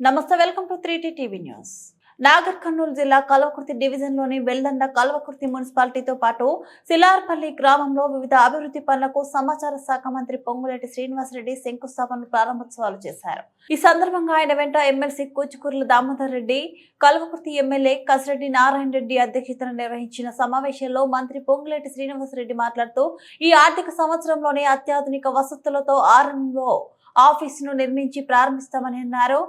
నమస్తే welcome to three TV news. Nagar Kurnool జిల్లా కల్వకుర్తి డివిజన్లోని వెల్దండ కల్వకుర్తి మున్సిపాలిటీతో పాటు సిలార్పల్లి గ్రామంలో వివిధ అభివృద్ధి పనులకు సమాచార శాఖ మంత్రి పొంగులేటి శ్రీనివాసరెడ్డి శంకుస్థాపన ప్రారంభోత్సవాలు చేశారు. ఈ సందర్భంగా ఆయన వెంట ఎమ్మెల్సీ కూచుకూరుల దామోదర్ రెడ్డి కల్వకుర్తి ఎమ్మెల్యే కసిరెడ్డి నారాయణ రెడ్డి అధ్యక్షతన నిర్వహించిన సమావేశంలో మంత్రి పొంగులేటి శ్రీనివాసరెడ్డి మాట్లాడుతూ ఈ ఆర్థిక సంవత్సరంలోనే అత్యాధునిక వసతులతో ఆర్ఎంఓ ఆఫీసును నిర్మించి ప్రారంభిస్తామని అన్నారు.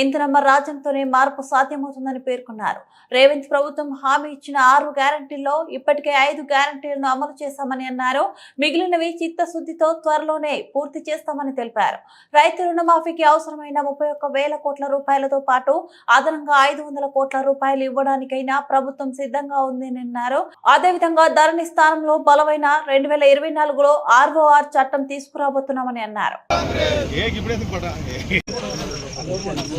ఇంధనమ్మ రాజ్యంతోనే మార్పు సాధ్యమవుతుందని పేర్కొన్నారు. రేవంత్ ప్రభుత్వం హామీ ఇచ్చిన ఆరు గ్యారంటీల్లో ఇప్పటికే ఐదు గ్యారంటీలను అమలు చేశామని అన్నారు. మిగిలినవి చిత్తశుద్ధితో త్వరలోనే పూర్తి చేస్తామని తెలిపారు. రైతు రుణమాఫీకి అవసరమైన ముప్పై ఒక్క వేల కోట్ల రూపాయలతో పాటు అదనంగా ఐదు వందల కోట్ల రూపాయలు ఇవ్వడానికైనా ప్రభుత్వం సిద్ధంగా ఉందని అన్నారు అదేవిధంగా ధరణి స్థానంలో బలమైన రెండు వేల ఇరవై నాలుగులో ఆర్ఓఆర్ చట్టం తీసుకురాబోతున్నామని అన్నారు.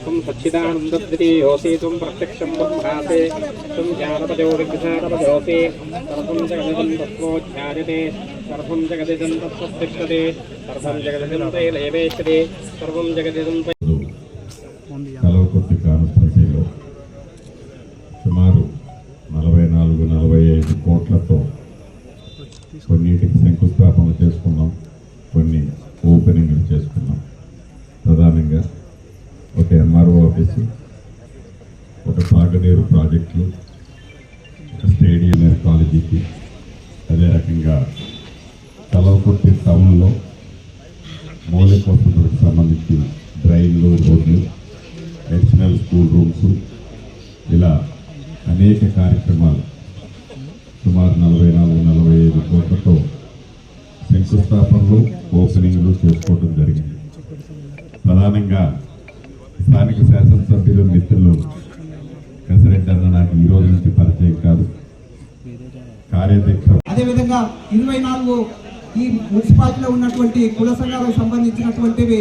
త్వం సచ్చిదానందద్రియోసి త్వం ప్రత్యక్షం బ్రహ్మాసే త్వం జ్ఞానపజోరిజ్ఞానపజోసి సర్వం జగదిదం తత్వోధ్యాయతే సర్వం జగదిదం తత్వతిష్టతే సర్వం జగదిదం తైలేవేశ్వరే సర్వం జగదిదం తై కలవకొట్టి కాన్స్టెన్సీలో సుమారు స్టేడియం అదే రకంగా కలవకుర్తి టౌన్లో మౌలిక వసతులకు సంబంధించి డ్రైన్లు రోడ్లు అడిషనల్ స్కూల్ రూమ్స్ ఇలా అనేక కార్యక్రమాలు సుమారు నలభై నాలుగు నలభై ఐదు కోట్లతో శంకుస్థాపనలు ఓపెనింగ్లు చేసుకోవడం జరిగింది. ప్రధానంగా స్థానిక శాసనసభ్యులు మిత్రులు కసిరెడ్డి అన్న నాకు ఈ రోజు నుంచి పరిచయం కాదు. కార్యాధ్యక్ష అదేవిధంగా ఇరవై నాలుగు ఈ మున్సిపాలిటీలో ఉన్నటువంటి కుల సంఘాలకు సంబంధించినటువంటివి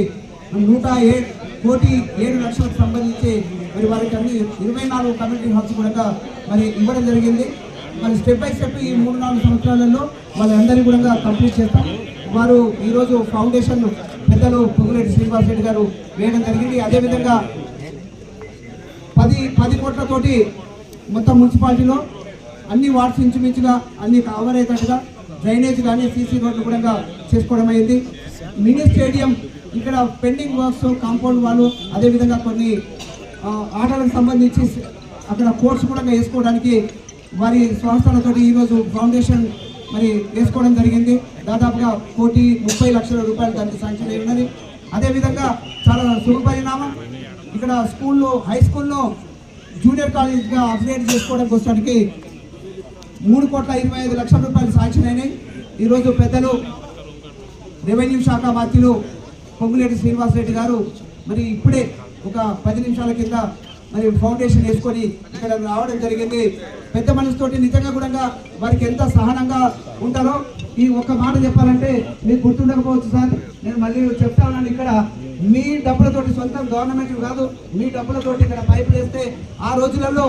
నూట ఏడు కోటి ఏడు లక్షలకు సంబంధించి మరి వారికి అన్ని ఇరవై నాలుగు కమ్యూనిటీ హాల్స్ కూడా మరి ఇవ్వడం జరిగింది. మరి స్టెప్ బై స్టెప్ ఈ మూడు నాలుగు సంవత్సరాలలో వాళ్ళందరినీ కూడా కంప్లీట్ చేస్తాం. వారు ఈరోజు ఫౌండేషన్ పెద్దలు పొంగులేటి శ్రీనివాస్ రెడ్డి గారు వేయడం జరిగింది. అదేవిధంగా పది పది కోట్లతోటి మొత్తం మున్సిపాలిటీలో అన్ని వార్డ్స్ ఇంచుమించుగా అన్ని కవర్ అయ్యేటట్టుగా డ్రైనేజ్ కానీ సీసీ రోడ్లు కూడా చేసుకోవడం అయింది. మినీ స్టేడియం ఇక్కడ పెండింగ్ వర్క్స్ కాంపౌండ్ వాళ్ళు అదేవిధంగా కొన్ని ఆటలకు సంబంధించి అక్కడ కోర్ట్స్ కూడా వేసుకోవడానికి వారి సంస్థలతో ఈరోజు ఫౌండేషన్ మరి వేసుకోవడం జరిగింది. దాదాపుగా కోటి ముప్పై లక్షల రూపాయలు దానికి శాంక్షన్ అయి ఉన్నది. అదేవిధంగా చాలా శుభపరిణామం. ఇక్కడ స్కూల్లో హై స్కూల్లో జూనియర్ కాలేజ్గా అప్గ్రేడ్ చేసుకోవడం కోసానికి మూడు కోట్ల ఇరవై ఐదు లక్షల రూపాయలు శాంక్షన్ ఈరోజు పెద్దలు రెవెన్యూ శాఖ మంత్రులు పొంగులేటి శ్రీనివాసరెడ్డి గారు మరి ఇప్పుడే ఒక పది నిమిషాల కింద మరి ఫౌండేషన్ వేసుకొని ఇక్కడ రావడం జరిగింది. పెద్ద మనసుతోటి నిజంగా కూడా వారికి ఎంత సహనంగా ఉంటారో ఈ ఒక్క మాట చెప్పాలంటే మీకు గుర్తుండకపోవచ్చు సార్. నేను మళ్ళీ చెప్తా ఉన్నాను ఇక్కడ మీ డబ్బులతోటి సొంతం గవర్నమెంట్ కాదు మీ డబ్బులతోటి ఇక్కడ పైపులు వేస్తే ఆ రోజులలో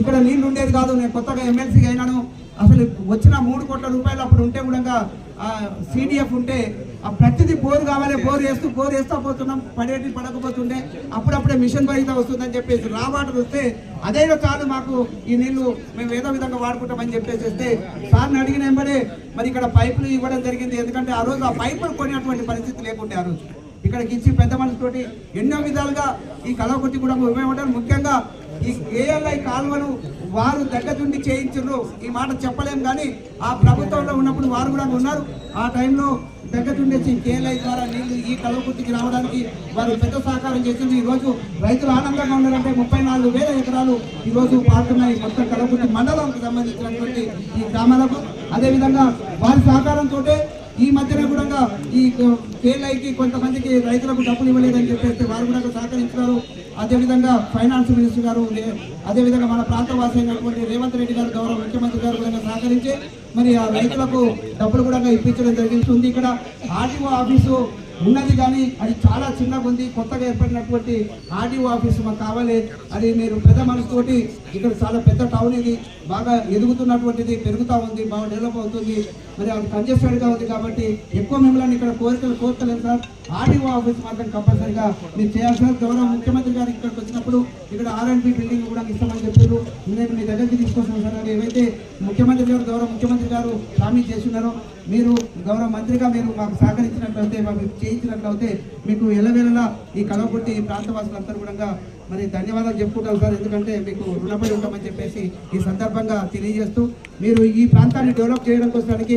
ఇక్కడ నీళ్ళు ఉండేది కాదు నేను కొత్తగా ఎమ్మెల్సీగా అయినాను. అసలు వచ్చిన మూడు కోట్ల రూపాయలు అప్పుడు ఉంటే కూడా సిడిఎఫ్ ఉంటే ఆ ప్రతిదీ బోరు కావాలి బోర్ వేస్తూ బోరు వేస్తూ పోతున్నాం. పడేటి పడకపోతుండే. అప్పుడప్పుడే మిషన్ బయట వస్తుందని చెప్పేసి రా వాటర్ వస్తే అదేదో చాలు మాకు ఈ నీళ్ళు మేము ఏదో విధంగా వాడుకుంటామని చెప్పేసి వస్తే సార్ని అడిగిన వెంబడే మరి ఇక్కడ పైపులు ఇవ్వడం జరిగింది. ఎందుకంటే ఆ రోజు ఆ పైపులు కొనేటువంటి పరిస్థితి లేకుంటే ఆ రోజు. ఇక్కడికి ఇచ్చి పెద్ద మనసుతోటి ఎన్నో విధాలుగా ఈ కలవకుర్తి కూడా ఉపయోగపడ్డారు ముఖ్యంగా ఈ ఏఎల్ఐ కాలువను వారు దగ్గరుండి చేయించారు ఈ మాట చెప్పలేం కానీ ఆ ప్రభుత్వంలో ఉన్నప్పుడు వారు కూడా ఉన్నారు. ఆ టైంలో దగ్గరుండేసి కేఎల్ఐ ద్వారా నీళ్ళు ఈ కలవకుర్తికి రావడానికి వారు పెద్ద సహకారం చేసింది ఈ రోజు రైతులు ఆనందంగా ఉన్నారంటే ముప్పై నాలుగు వేల ఎకరాలు ఈ రోజు పాడుతున్నాయి. మొత్తం కలవకుర్తి మండలానికి సంబంధించినటువంటి ఈ గ్రామాలకు. అదేవిధంగా వారి సహకారంతో ఈ మధ్యన ఫెయిల్ అయితే కొంతమందికి రైతులకు డబ్బులు ఇవ్వలేదని చెప్పేసి వారు కూడా సహకరించినారు. అదేవిధంగా ఫైనాన్స్ మినిస్టర్ గారు అదేవిధంగా మన ప్రాంతవాసి అయినటువంటి రేవంత్ రెడ్డి గారు గౌరవ ముఖ్యమంత్రి గారు కూడా సహకరించి మరి ఆ రైతులకు డబ్బులు కూడా ఇప్పించడం జరిగింది. ఇక్కడ ఆర్టీఓ ఆఫీసు ఉన్నది కానీ అది చాలా చిన్నగా ఉంది. కొత్తగా ఏర్పడినటువంటి ఆర్టీఓ ఆఫీస్ మాకు కావాలి. అది మీరు పెద్ద మనసుతోటి ఇక్కడ చాలా పెద్ద టౌన్ ఇది. బాగా ఎదుగుతున్నటువంటిది పెరుగుతూ ఉంది బాగా డెవలప్ అవుతుంది. మరి అది కంజెస్టెడ్గా ఉంది కాబట్టి ఎక్కువ మిమ్మల్ని ఇక్కడ కోరికలు కోరుతలేము సార్. ఆర్టీఓ ఆఫీస్ మాత్రం కంపల్సరిగా మీరు చేయాలి సార్. గౌరవ ముఖ్యమంత్రి గారు ఇక్కడికి వచ్చినప్పుడు ఇక్కడ ఆర్ఎండ్బి బిల్డింగ్ కూడా ఇస్తామని చెప్పారు. నేను మీ దగ్గరికి తీసుకొస్తాను సార్. అది ఏవైతే ముఖ్యమంత్రి గారు గౌరవ ముఖ్యమంత్రి గారు హామీ చేస్తున్నారో మీరు గౌరవ మంత్రిగా మీరు మాకు సహకరించినట్లయితే మాకు చేయించినట్లయితే మీకు ఎల్లవేళలా ఈ కలవకుట్టి ఈ ప్రాంతవాసులందరూ కూడా మరి ధన్యవాదాలు చెప్పుకుంటాం సార్. ఎందుకంటే మీకు రుణపడి ఉంటామని చెప్పేసి ఈ సందర్భంగా తెలియజేస్తూ మీరు ఈ ప్రాంతాన్ని డెవలప్ చేయడం కోసానికి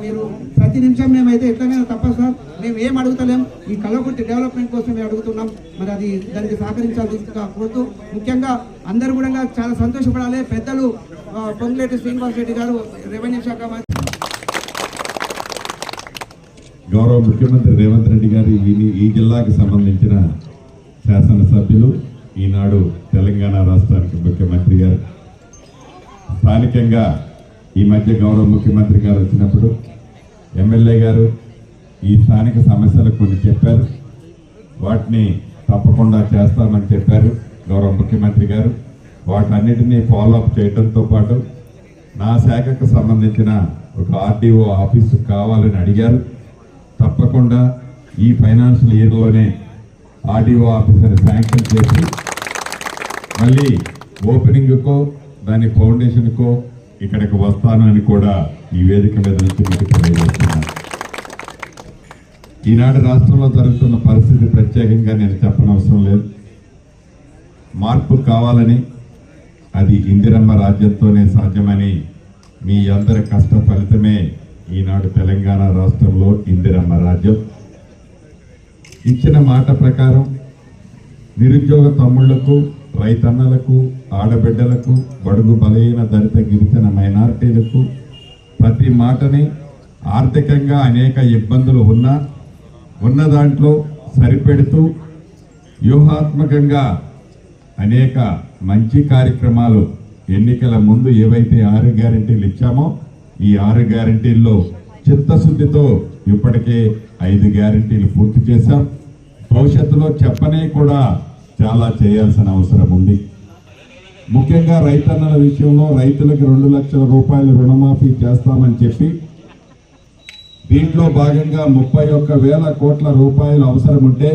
మీరు ప్రతి నిమిషం మేమైతే ఎట్లయినా తప్పదు సార్. మేము ఏం అడుగుతలేం. ఈ కలవకుట్టి డెవలప్మెంట్ కోసం మేము అడుగుతున్నాం. మరి అది దానికి సహకరించాల్సిందిగా కోరుతూ ముఖ్యంగా అందరూ కూడా చాలా సంతోషపడాలి. పెద్దలు ఆ, పొంగులేటి శ్రీనివాస్ రెడ్డి గారు రెవెన్యూ శాఖ మంత్రి గౌరవ ముఖ్యమంత్రి రేవంత్ రెడ్డి గారు ఈ- ఈ జిల్లాకి సంబంధించిన శాసనసభ్యులు ఈనాడు తెలంగాణ రాష్ట్రానికి ముఖ్యమంత్రి గారు. స్థానికంగా ఈ మధ్య గౌరవ ముఖ్యమంత్రి గారు వచ్చినప్పుడు ఎమ్మెల్యే గారు ఈ స్థానిక సమస్యలు కొన్ని చెప్పారు. వాటిని తప్పకుండా చేస్తామని చెప్పారు గౌరవ ముఖ్యమంత్రి గారు. వాటన్నిటినీ ఫాలోఅప్ చేయడంతో పాటు నా శాఖకు సంబంధించిన ఒక ఆర్డీఓ ఆఫీసు కావాలని అడిగారు. తప్పకుండా ఈ ఫైనాన్షియల్ ఇయర్లోనే ఆర్డీఓ ఆఫీసర్ శాంక్షన్ చేసి మళ్ళీ ఓపెనింగ్కో దాని ఫౌండేషన్కో ఇక్కడికి వస్తాను అని కూడా ఈ వేదిక మీద నుంచి మీకు తెలియజేస్తున్నాను ఈనాడు రాష్ట్రంలో జరుగుతున్న పరిస్థితి ప్రత్యేకంగా నేను చెప్పనవసరం లేదు. మార్పు కావాలని అది ఇందిరమ్మ రాజ్యంతోనే సాధ్యమని మీ అందరి కష్ట ఫలితమే ఈనాడు తెలంగాణ రాష్ట్రంలో ఇందిరమ్మ రాజ్యం. ఇచ్చిన మాట ప్రకారం నిరుద్యోగ తమ్ముళ్ళకు రైతన్నలకు ఆడబిడ్డలకు బడుగు బలహీన దళిత గిరిజన మైనారిటీలకు ప్రతి మాటని ఆర్థికంగా అనేక ఇబ్బందులు ఉన్నా ఉన్న దాంట్లో సరిపెడుతూ వ్యూహాత్మకంగా అనేక మంచి కార్యక్రమాలు ఎన్నికల ముందు ఏవైతే ఆరు గ్యారంటీలు ఇచ్చామో ఈ ఆరు గ్యారంటీల్లో చిత్తశుద్ధితో ఇప్పటికే ఐదు గ్యారంటీలు పూర్తి చేశాం. భవిష్యత్తులో చెప్పనే కూడా చాలా చేయాల్సిన అవసరం ఉంది. ముఖ్యంగా రైతన్నల విషయంలో రైతులకు రెండు లక్షల రూపాయలు రుణమాఫీ చేస్తామని చెప్పి దీంట్లో భాగంగా ముప్పై ఒక్క వేల కోట్ల రూపాయలు అవసరం ఉంటే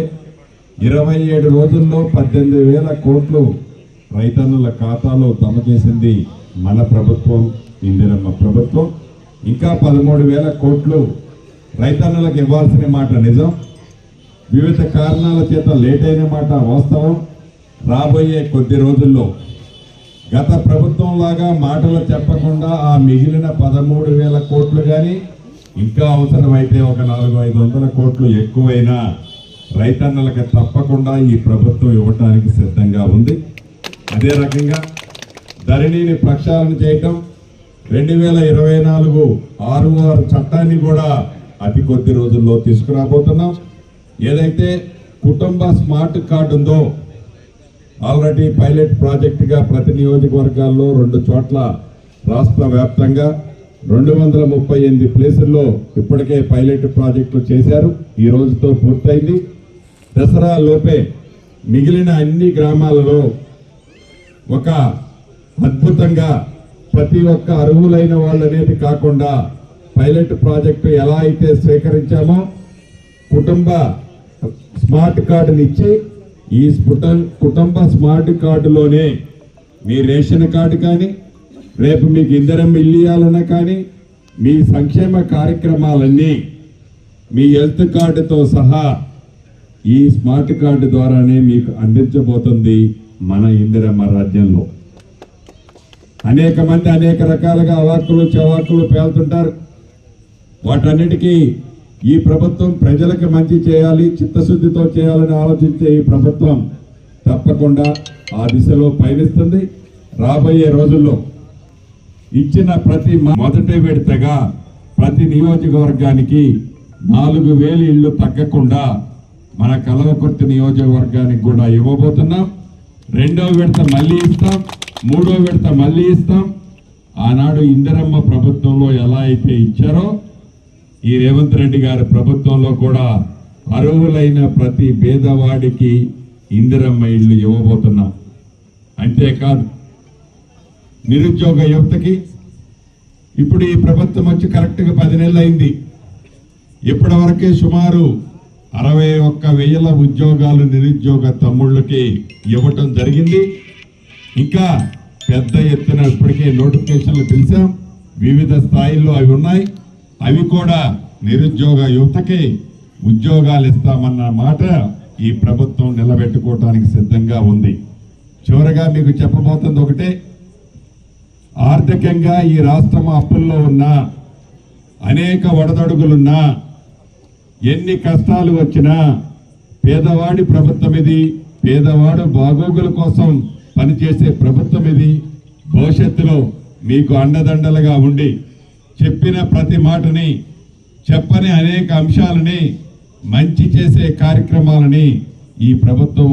ఇరవై ఏడు రోజుల్లో పద్దెనిమిది వేల కోట్లు రైతన్నుల ఖాతాలో జమ చేసింది మన ప్రభుత్వం ఇందిరమ్మ ప్రభుత్వం. ఇంకా పదమూడు వేల కోట్లు రైతన్నులకు ఇవ్వాల్సిన మాట నిజం. వివిధ కారణాల చేత లేట్ అయిన మాట వాస్తవం. రాబోయే కొద్ది రోజుల్లో గత ప్రభుత్వం లాగా మాటలు చెప్పకుండా ఆ మిగిలిన పదమూడు వేల కోట్లు కానీ ఇంకా అవసరమైతే ఒక నాలుగు ఐదు వందల కోట్లు ఎక్కువైనా రైతన్నలకు తప్పకుండా ఈ ప్రభుత్వం ఇవ్వటానికి సిద్ధంగా ఉంది. అదే రకంగా ధరణిని ప్రక్షాళన చేయటం రెండు వేల ఇరవై నాలుగు ఆరు ఆరు చట్టాన్ని కూడా అతి కొద్ది రోజుల్లో తీసుకురాబోతున్నాం. ఏదైతే కుటుంబ స్మార్ట్ కార్డు ఉందో ఆల్రెడీ పైలట్ ప్రాజెక్టుగా ప్రతి నియోజకవర్గాల్లో రెండు చోట్ల రాష్ట్ర వ్యాప్తంగా రెండు వందల ముప్పై ఎనిమిది ప్లేసుల్లో ఇప్పటికే పైలట్ ప్రాజెక్టులు చేశారు. ఈ రోజుతో పూర్తయింది. దసరా లోపే మిగిలిన అన్ని గ్రామాలలో ఒక అద్భుతంగా ప్రతి ఒక్క అర్హులైన వాళ్ళు అనేది కాకుండా పైలట్ ప్రాజెక్టు ఎలా అయితే స్వీకరించామో కుటుంబ స్మార్ట్ కార్డుని ఇచ్చి ఈ కుటుంబ స్మార్ట్ కార్డులోనే మీ రేషన్ కార్డు కానీ రేపు మీకు ఇందరం ఇల్లియాలన్నా కానీ మీ సంక్షేమ కార్యక్రమాలన్నీ మీ హెల్త్ కార్డుతో సహా ఈ స్మార్ట్ కార్డు ద్వారానే మీకు అందించబోతుంది మన ఇందిరమ్మ రాజ్యంలో. అనేక మంది అనేక రకాలుగా అవాక్కులు చవాకులు పేలుతుంటారు. వాటన్నిటికీ ఈ ప్రభుత్వం ప్రజలకు మంచి చేయాలి చిత్తశుద్ధితో చేయాలని ఆలోచించే ఈ ప్రభుత్వం తప్పకుండా ఆ దిశలో పయనిస్తుంది. రాబోయే రోజుల్లో ఇచ్చిన ప్రతి మొదటి విడతగా ప్రతి నియోజకవర్గానికి నాలుగు వేలు ఇళ్ళు తగ్గకుండా మన కలవకుర్తి నియోజకవర్గానికి కూడా ఇవ్వబోతున్నాం. రెండో విడత మళ్ళీ ఇస్తాం మూడో విడత మళ్ళీ ఇస్తాం. ఆనాడు ఇందిరమ్మ ప్రభుత్వంలో ఎలా అయితే ఇచ్చారో ఈ రేవంత్ రెడ్డి గారి ప్రభుత్వంలో కూడా అర్హులైన ప్రతి పేదవాడికి ఇందిరమ్మ ఇల్లు ఇవ్వబోతున్నాం. అంతేకాదు నిరుద్యోగ యువతకి ఇప్పుడు ఈ ప్రభుత్వం వచ్చి కరెక్ట్గా పది నెలలు అయింది. ఇప్పటివరకే సుమారు అరవై ఒక్క వేల ఉద్యోగాలు నిరుద్యోగ తమ్ముళ్ళకి ఇవ్వటం జరిగింది. ఇంకా పెద్ద ఎత్తున ఇప్పటికే నోటిఫికేషన్లు పిలిచాం. వివిధ స్థాయిల్లో అవి ఉన్నాయి. అవి కూడా నిరుద్యోగ యువతకి ఉద్యోగాలు ఇస్తామన్న మాట ఈ ప్రభుత్వం నిలబెట్టుకోవటానికి సిద్ధంగా ఉంది. చివరగా మీకు చెప్పబోతుంది ఒకటే ఆర్థికంగా ఈ రాష్ట్రం అప్పుల్లో ఉన్నా అనేక ఒడదడుగులున్నా ఎన్ని కష్టాలు వచ్చినా పేదవాడి ప్రభుత్వం ఇది పేదవాడు బాగోగుల కోసం పనిచేసే ప్రభుత్వం ఇది. భవిష్యత్తులో మీకు అండదండలుగా ఉండి చెప్పిన ప్రతి మాటని చెప్పని అనేక అంశాలని మంచి చేసే కార్యక్రమాలని ఈ ప్రభుత్వం